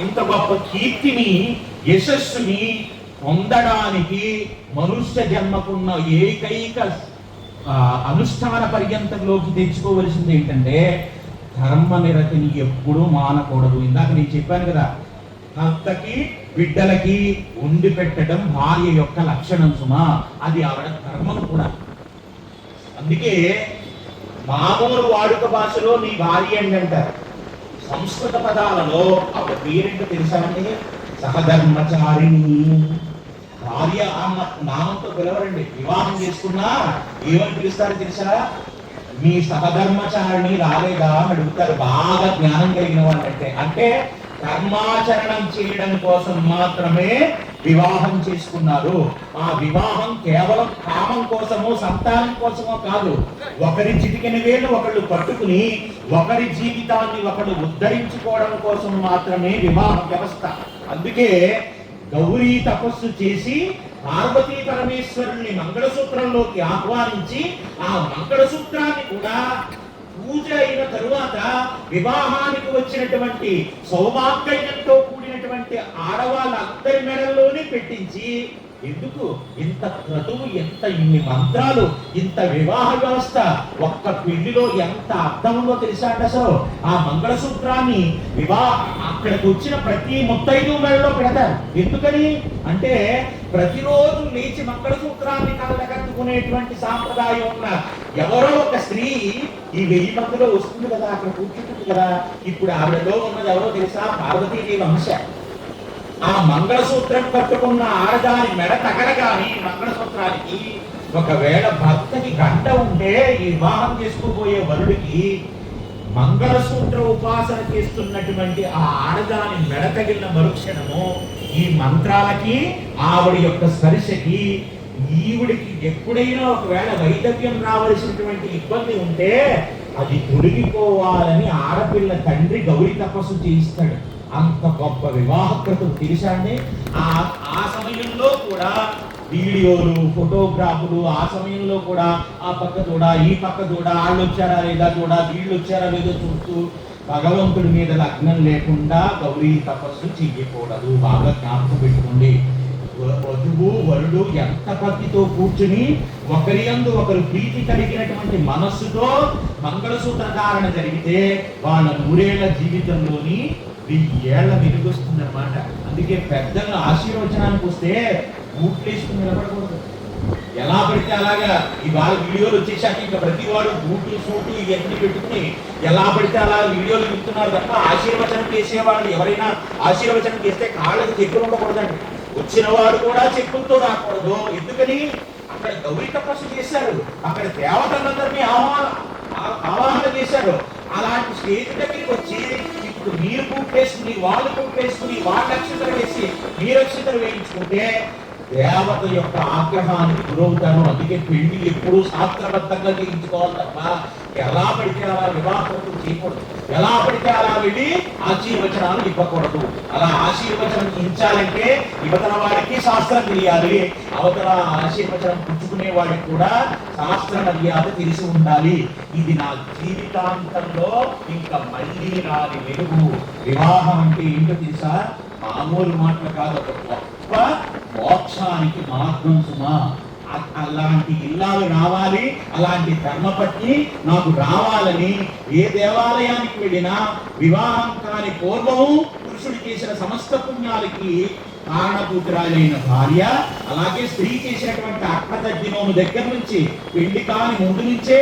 ఇంత గొప్ప కీర్తిని యశస్సుని పొందడానికి మనుష్య జన్మకున్న ఏకైక ఆ, అనుష్ఠాన పర్యంతంలోకి తెచ్చుకోవలసింది ఏంటంటే ధర్మ నిరతిని ఎప్పుడూ మానకూడదు. ఇందాక నేను చెప్పాను కదా భర్తకి బిడ్డలకి ఉండి పెట్టడం భార్య యొక్క లక్షణం సుమా. అది ఆవిడ ధర్మం కూడా. అందుకే మామూలు వాడుక భాషలో నీ భార్య అని అంటారు. సంస్కృత పదాలలో ఆవిడ పేరేంటో తెలుసామండి సహధర్మచారిణి. భార్య అన్న నామంతో పిలవరండి. వివాహం చేసుకున్నా ఏమని పిలుస్తారు తెలుసా? మీ సహధర్మచారిణి రాలేదా అని అడుగుతారు. బాగా జ్ఞానం కలిగిన వాళ్ళంటే. అంటే కర్మాచరణం చేయడం కోసం మాత్రమే వివాహం చేసుకున్నారు. ఆ వివాహం కేవలం కామం కోసమో సంతానం కోసమో కాదు. ఒకరి చిటికిన వేలు ఒకళ్ళు పట్టుకుని ఒకరి జీవితాన్ని ఒకళ్ళు ఉద్ధరించుకోవడం కోసం మాత్రమే వివాహ వ్యవస్థ. అందుకే గౌరీ తపస్సు చేసి పార్వతీ పరమేశ్వరుని మంగళసూత్రంలోకి ఆహ్వానించి ఆ మంగళసూత్రాన్ని కూడా పూజ తరువాత వివాహానికి వచ్చినటువంటి సౌభాగ్యంతో కూడినటువంటి ఆడవాళ్ళందరి మెడల్లోనే పెట్టించి ఎందుకు? ఇంత క్రతువు ఎంత ఇన్ని మంత్రాలు ఇంత వివాహ వ్యవస్థ ఒక్క పెళ్ళిలో ఎంత అర్థం ఉందో తెలుసా అసలు? ఆ మంగళసూత్రాన్ని వివాహ అక్కడికి వచ్చిన ప్రతి ముత్తైదు మెడలో పెడతారు. ఎందుకని? అంటే ప్రతిరోజు లేచి మంగళసూత్రాన్ని కళ్ళకట్టుకునేటువంటి సాంప్రదాయం ఉన్న ఎవరో ఒక స్త్రీ ఈ వెయ్యి మందిలో వస్తుంది కదా అక్కడ కూర్చుంటుంది కదా. ఇప్పుడు ఆవిడలో ఉన్నది ఎవరో తెలుసా? పార్వతీదేవి అంశ ఆ మంగళసూత్రం కట్టుకున్న ఆడదాని మెడ తగలగాని మంగళసూత్రానికి ఒకవేళ భర్తకి గంట ఉంటే ఈ వివాహం చేసుకుపోయే వరుడికి మంగళసూత్ర ఉపాసన చేస్తున్నటువంటి ఆ ఆడదాని మెడ తగిలిన మరుక్షణము ఈ మంత్రాలకి ఆవిడ యొక్క స్పర్శకి ఈవిడికి ఎప్పుడైనా ఒకవేళ వైదవ్యం రావలసినటువంటి ఇబ్బంది ఉంటే అది తొలగిపోవాలని ఆడపిల్ల తండ్రి గౌరీ తపస్సు చేయిస్తాడు. అంత గొప్ప వివాహకృతం తెలుసా అండి? ఆ ఆ సమయంలో కూడా వీడియోలు ఫోటోగ్రాఫులు ఆ సమయంలో కూడా ఆ పక్క చూడ ఈ పక్క చూడ వాళ్ళు వచ్చారా లేదా చూడ వీళ్ళు వచ్చారా లేదో చూస్తూ భగవంతుడి మీద లగ్నం లేకుండా గౌరీ తపస్సు చెయ్యకూడదు. బాగా జ్ఞాపకం పెట్టుకోండి. వధువు వరుడు ఎంత భక్తితో కూర్చుని ఒకరి యందు ఒకరు ప్రీతి కలిగినటువంటి మనస్సుతో మంగళసూత్ర ధారణ జరిగితే వాళ్ళ మూడేళ్ళ జీవితంలోని వెయ్యేళ్ళ వెలుగొస్తుంది అనమాట అందుకే పెద్దల ఆశీర్వచనానికి వస్తే బూట్లేసుకుని నిలబడకూడదు. ఎలా పడితే అలాగా ఇవాళ వీడియోలు వచ్చేసాక ఇంకా ప్రతి వాడు బూట్లు సూట్లు ఇవన్నీ పెట్టుకుని ఎలా పడితే అలా వీడియోలు వింటున్నారు తప్ప ఆశీర్వచనం చేసేవాళ్ళు ఎవరైనా ఆశీర్వచనం చేస్తే కాళ్ళకి చెప్పులు ఉండకూడదండి. వచ్చిన వారు కూడా చెక్కులతో రాకూడదు. ఎందుకని? అక్కడ గౌరీ తపస్సు చేశారు. అక్కడ దేవతలందరినీ ఆహ్వాన ఆ- ఆవాహన చేశారు. అలాంటి స్టేజ్ దగ్గరికి వచ్చి ఇప్పుడు మీరు వేసుకుని వాళ్ళు వేసుకుని వాళ్ళ అక్షతలు వేసి మీరు అక్షతలు వేయించుకుంటే దేవత యొక్క ఆగ్రహానికి గురవుతాను అందుకే పెళ్ళి ఎప్పుడూ శాస్త్రబద్ధంగా చేయించుకోవాలి తప్ప ఎలా పడితే అలా వివాహం చేయకూడదు. ఎలా పడితే అలా వెళ్ళి ఆశీర్వచనాలు ఇవ్వకూడదు. అలా ఆశీర్వచనం ఇచ్చాలంటే యువతల వాడికి శాస్త్రం తెలియాలి. అవతల ఆశీర్వచనం పుచ్చుకునే వాడికి కూడా శాస్త్ర మర్యాద తెలిసి ఉండాలి. ఇది నా జీవితాంతంలో ఇంకా మళ్ళీ రాని వెలుగు. వివాహం అంటే ఏంటో తెలుసా? మామూలు మాటలు కాదు ఒక గొప్ప మోక్షానికి మార్గం సుమా. అలాంటి ఇల్లాలు రావాలి అలాంటి ధర్మపత్ని నాకు రావాలని ఏ దేవాలయానికి వెళ్ళినా వివాహం కాని పూర్వము పురుషుడు చేసిన సమస్త పుణ్యాలకి కారణపుత్రాలైన భార్య అలాగే స్త్రీ చేసినటువంటి అక్కతజ్ఞనోము దగ్గర నుంచి పెళ్ళి కాని ముందు నుంచే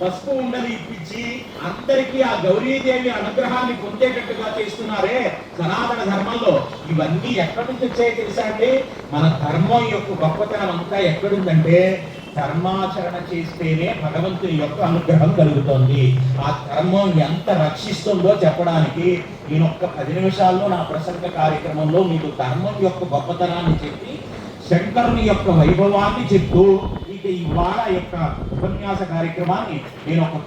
పసుపు ఉండలు ఇప్పించి అందరికీ ఆ గౌరీదేవి అనుగ్రహాన్ని పొందేటట్టుగా చేస్తున్నారే సనాతన ధర్మంలో. ఇవన్నీ ఎక్కడి నుంచి వచ్చాయో తెలుసా అండి? మన ధర్మం యొక్క గొప్పతనం అంతా ఎక్కడుందంటే ధర్మాచరణ చేస్తేనే భగవంతుని యొక్క అనుగ్రహం కలుగుతుంది. ఆ ధర్మం ఎంత రక్షిస్తుందో చెప్పడానికి నేను ఒక్క పది నిమిషాల్లో నా ప్రసంగ కార్యక్రమంలో మీకు ధర్మం యొక్క గొప్పతనాన్ని చెప్పి శంకరుని యొక్క వైభవాన్ని చెప్తూ ఇక ఇవాళ యొక్క ఉపన్యాస కార్యక్రమాన్ని నేను ఒక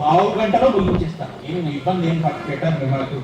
పావు గంటలో ముగించేస్తాను. ఏమి ఇబ్బంది ఏం పెట్టాను మిమ్మల్ని